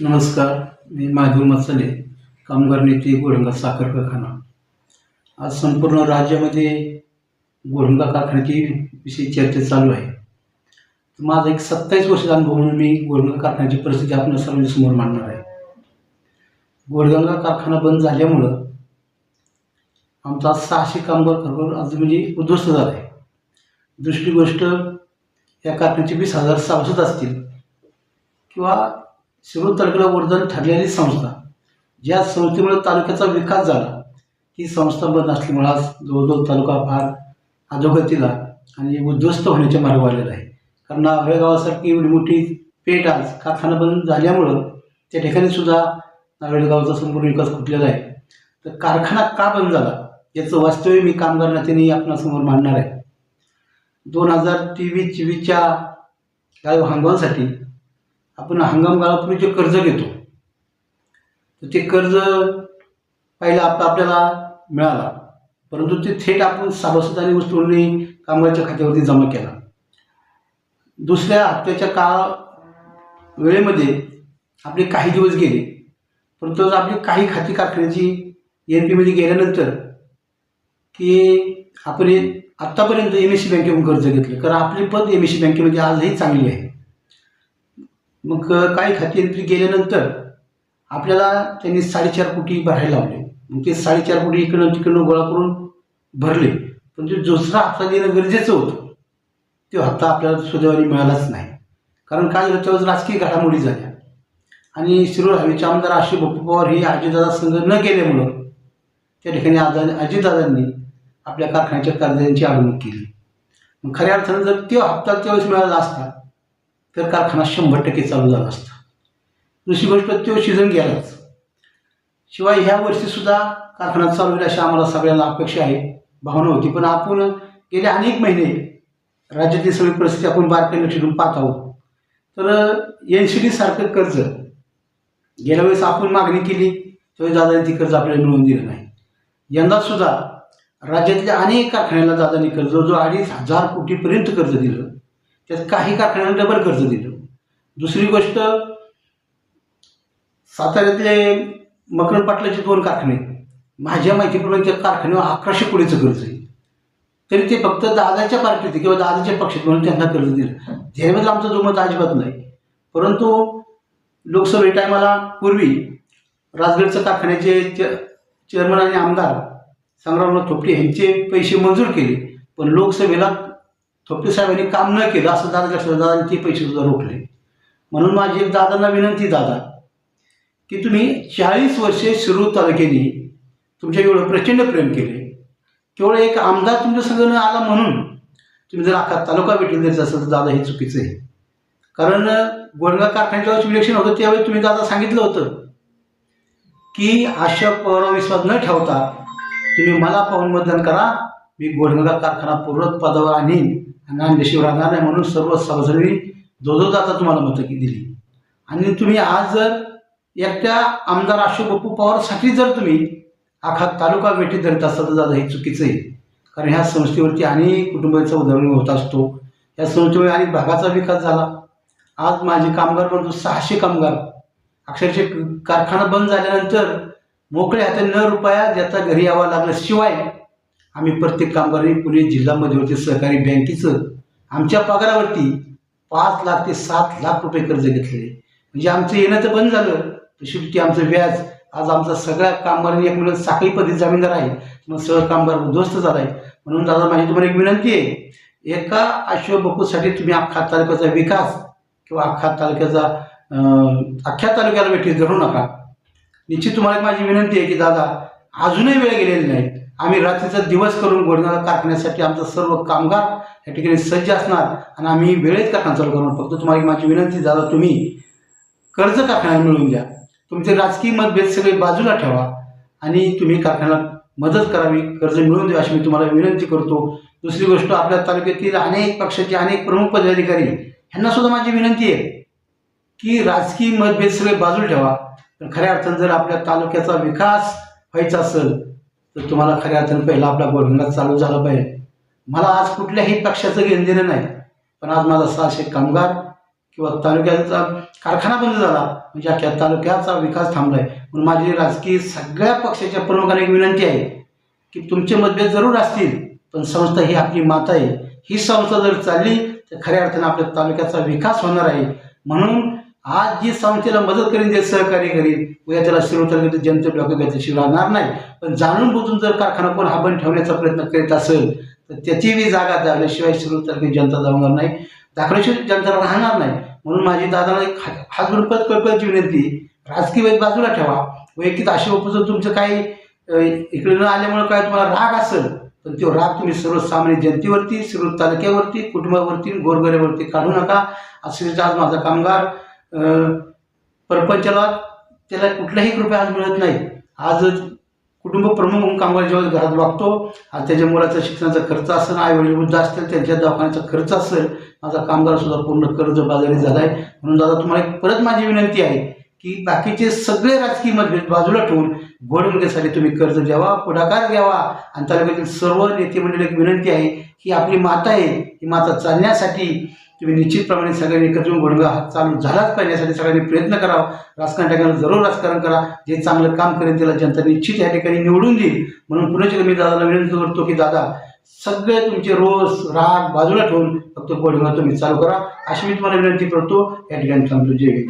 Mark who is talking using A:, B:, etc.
A: नमस्कार मी माधव मसाले कामगार नेते गोरंगा साखर कारखाना. आज संपूर्ण राज्यामध्ये गोरंगा कारखान्याची विषयी चर्चा चालू आहे. माझा एक सत्तावीस वर्षाचा अनुभव म्हणून मी गोरंगा कारखान्याची परिस्थिती आपण सर्वांसमोर मांडणार आहे. गोरगंगा कारखाना बंद झाल्यामुळं आमचा सहाशे कामगार खरोखर आज म्हणजे उद्ध्वस्त झाला आहे. दुसरी गोष्ट या कारखान्याचे वीस हजार सभासद असतील किंवा शिरूर तालुक्याला वरदान ठरलेली संस्था ज्या संस्थेमुळे तालुक्याचा विकास झाला. ती संस्था बंद असल्यामुळे आज जवळजवळ तालुका फार अधोगतीला आणि उद्ध्वस्त होण्याच्या मार्गावर आलेला आहे. कारण नावरे गावासारखी एवढी मोठी पेठ आज कारखाना बंद झाल्यामुळं त्या ठिकाणी सुद्धा नावेड गावाचा संपूर्ण विकास खुटलेला आहे. तर कारखाना का बंद झाला याचं वास्तव्य मी कामगार नात्याने आपणासमोर मांडणार आहे. दोन हजार तेवीस चोवीसच्या काय हंगामासाठी आपण हंगाम काळापूर्वी जे कर्ज घेतो. तर ते कर्ज पहिलं आप आपल्याला मिळाला. परंतु ते थेट आपण सभासद वस्तूंनी कामगारच्या खात्यावरती जमा केला. दुसऱ्या हप्त्याच्या काळ वेळेमध्ये आपले काही दिवस गेले. परंतु आपली काही खाती कारखान्याची एन पीमध्ये गेल्यानंतर की आपण आत्तापर्यंत एम एस सी बँकेकडून कर्ज घेतलं. कारण आपली पद एम एस सी बँकेमध्ये आजही चांगली आहे. मग काही खाती एंट्री गेल्यानंतर आपल्याला त्यांनी साडेचार कोटी भरायला लावले. मग ते साडेचार कोटी इकडनं तिकडनं गोळा करून भरले. पण ते दुसरा हप्ता देणं गरजेचं होतं. तो हप्ता आपल्याला सुदैवाने मिळालाच नाही. कारण काय झालं त्यावेळेस राजकीय घडामोडी झाल्या. आणि शिरोळ हवेचे आमदार आशी बप्पू पवार हे अजितदादा संघ न केल्यामुळं त्या ठिकाणी आजा अजितदादांनी आपल्या कारखान्याच्या कर्जांची अडवणूक केली. मग खऱ्या अर्थानं जर तो हप्ता त्यावेळेस मिळाला असता तर कारखाना शंभर टक्के चालू झाला असता. दुसरी गोष्ट तो सीझन गेलाच. शिवाय ह्या वर्षीसुद्धा कारखाना चालू होईल अशी आम्हाला सगळ्यांना अपेक्षा आहे भावना होती. पण आपण गेले अनेक महिने राज्यातील सगळी परिस्थिती आपण बारकाईने लक्ष देऊन पाहत आहोत. तर एन सी डी सारखं कर्ज गेल्या वेळेस आपण मागणी केली त्यावेळेस दादाने ती कर्ज आपल्याला मिळवून दिलं नाही. यंदासुद्धा राज्यातल्या अनेक कारखान्याला दादाने कर्ज जो अडीच हजार कोटीपर्यंत कर्ज दिलं. त्यात काही कारखान्यांना डबल कर्ज दिलं. दुसरी गोष्ट साताऱ्यातले मकरंद पाटलाचे दोन कारखाने आहेत. माझ्या माहितीप्रमाणे त्या कारखान्यावर अकराशे कोटीचं कर्ज आहे. तरी ते फक्त दादाच्या पार्टीत किंवा दादाच्या पक्षात म्हणून त्यांना कर्ज दिलं. त्याबद्दल आमचं दुमत अजिबात नाही. परंतु लोकसभे टायमाला पूर्वी राजगडचं कारखान्याचे चेअरमन आणि आमदार संग्रामराव थोपटे यांचे पैसे मंजूर केले. पण लोकसभेला थोपटे साहेबांनी काम न केलं असं दादा लक्षात दादांनी ते पैसे सुद्धा रोखले. म्हणून माझी एक दादांना विनंती दादा की तुम्ही चाळीस वर्षे शिरूर तालुक्याने तुमच्या एवढं प्रचंड प्रेम केले. केवळ एक आमदार तुमच्या सगळं न आला म्हणून तुम्ही जर अख्खा तालुका भेटून द्यायचा असेल तर दादा हे चुकीचं आहे. कारण गोरगा कारखान्याच्या इलेक्शन होतं त्यावेळी तुम्ही दादा सांगितलं होतं की आशा पवारावर विश्वास न ठेवता तुम्ही मला पाहून मतदान करा मी गोरगंगा कारखाना पूर्ण पदावर आणीन. आणि आणल्याशिवाय राहणार नाही म्हणून सर्व सभासदांनी जो आता तुम्हाला मतकी दिली. आणि तुम्ही आज जर एकट्या आमदार अशोक बप्पू पवारसाठी जर तुम्ही आखा तालुका भेटीत धरत असाल तर दादा हे चुकीचं आहे. कारण ह्या संस्थेवरती अनेक कुटुंबाचा उदरनिर्वाह होत असतो. या संस्थेमुळे अनेक भागाचा विकास झाला. आज माझे कामगार म्हणतो सहाशे कामगार अक्षरशः कारखाना बंद झाल्यानंतर मोकळ्या हाताने न रुपया ज्याचा घरी यावा लागला शिवाय आम्ही प्रत्येक कामगारांनी पुणे जिल्हा मध्यवर्ती सहकारी बँकेचं आमच्या पगारावरती पाच लाख ते सात लाख रुपये कर्ज घेतलेले म्हणजे आमचं येणं तर बंद झालं. तर शेवटी आमचं व्याज आज आमचा सगळ्या कामगारांनी एक मिळून साखळी पद्धती जामीनदार आहे मग सगळं कामगार उद्ध्वस्त झाला आहे. म्हणून दादा माझी तुम्हाला एक विनंती आहे. एका अश्व बकूसाठी तुम्ही अख्खा तालुक्याचा विकास किंवा अख्खा तालुक्याचा अख्ख्या तालुक्याला भेटी धरू नका. निश्चित तुम्हाला माझी विनंती आहे की दादा अजूनही वेळ गेलेली नाही आम्ही रात्रीचा दिवस करून गोडगाव कारखान्यासाठी आमचा सर्व कामगार या ठिकाणी सज्ज असणार आणि आम्ही वेळेत कारखाना चालू करणार फक्त तुम्हाला एक माझी विनंती दादा तुम्ही कर्ज कारखान्याला मिळवून द्या. तुमचे राजकीय मतभेद सगळे बाजूला ठेवा आणि तुम्ही कारखान्याला मदत करावी कर्ज मिळवून द्या अशी मी तुम्हाला विनंती करतो. दुसरी गोष्ट आपल्या तालुक्यातील अनेक पक्षाचे अनेक प्रमुख पदाधिकारी ह्यांना सुद्धा माझी विनंती आहे की राजकीय मतभेद सगळे बाजूला ठेवा. पण खऱ्या अर्थानं जर आपल्या तालुक्याचा विकास व्हायचा असेल तर तुम्हाला खऱ्या अर्थानं पहिला आपला गोडगंगा चालू झाला पाहिजे. मला आज कुठल्याही पक्षाचं घेणं देणं नाही पण आज माझा सहाशे कामगार किंवा तालुक्याचा कारखाना बंद झाला म्हणजे अख्ख्या तालुक्याचा विकास थांबलाय. म्हणून माझी राजकीय सगळ्या पक्षाच्या प्रमुखांना एक विनंती आहे की तुमचे मतभेद जरूर असतील पण संस्था ही आपली माता आहे. ही संस्था जर चालली तर खऱ्या अर्थानं आपल्या तालुक्याचा विकास होणार आहे. म्हणून आज जी संस्थेला मदत करीन जे सहकार्य करीन उद्या त्याला शिरोतालुक्यात जनते डोक्यात शिव राहणार नाही. पण जाणून बुजून जर कारखाना कोण हा बंद ठेवण्याचा प्रयत्न करीत असेल तर त्याची बी जागा झाल्याशिवाय शिरोतालुक्यात जनता जाणार नाही. दाखल्याशिवाय जनता राहणार नाही. म्हणून माझी दादाला एक हात रुपयात परत कळकळची विनंती राजकीय वेद बाजूला ठेवा. वैयक्तिक अशी उपजून तुमचं काही इकडे न आल्यामुळे काय तुम्हाला राग असेल पण तो राग तुम्ही सर्वसामान्य जनतेवरती सर्व तालुक्यावरती कुटुंबावरती गोरगऱ्यावरती काढू नका. असे आज माझा कामगार परपंचाला त्याला कुठलाही रुपया आज मिळत नाही. आज कुटुंब प्रमुख म्हणून कामगार जेव्हा घरात वागतो आज त्याच्या मुलाचा शिक्षणाचा खर्च असेल आईवडील वृद्ध असतील त्यांच्या दवाखान्याचा खर्च असेल माझा कामगार सुद्धा पूर्ण कर्ज बाजारी झाला आहे म्हणून दादा तुम्हाला एक परत माझी विनंती आहे की बाकीचे सगळे राजकीय मतभेद बाजूला ठेवून घोडमुखेसाठी तुम्ही कर्ज द्यावा पुढाकार घ्यावा. आणि तालुक्यातील सर्व नेते मंडळी एक विनंती आहे की आपली माता आहे ही माता चालण्यासाठी तुम्ही निश्चितप्रमाणे सगळ्यांनी एकत्र येऊन घोडगा हा चालू झालाच पाहिजे. यासाठी सगळ्यांनी प्रयत्न करावा. राजकारण ठिकाणी जरूर राजकारण करा. जे चांगलं काम करेल त्याला जनता निश्चित या ठिकाणी निवडून देईल. म्हणून पुण्याच्या मी दादाला विनंती करतो की दादा सगळे तुमचे रोज राग बाजूला ठेवून फक्त गोडगा तुम्ही चालू करा. अशी मी तुम्हाला विनंती करतो. या ठिकाणी थांबतो. जय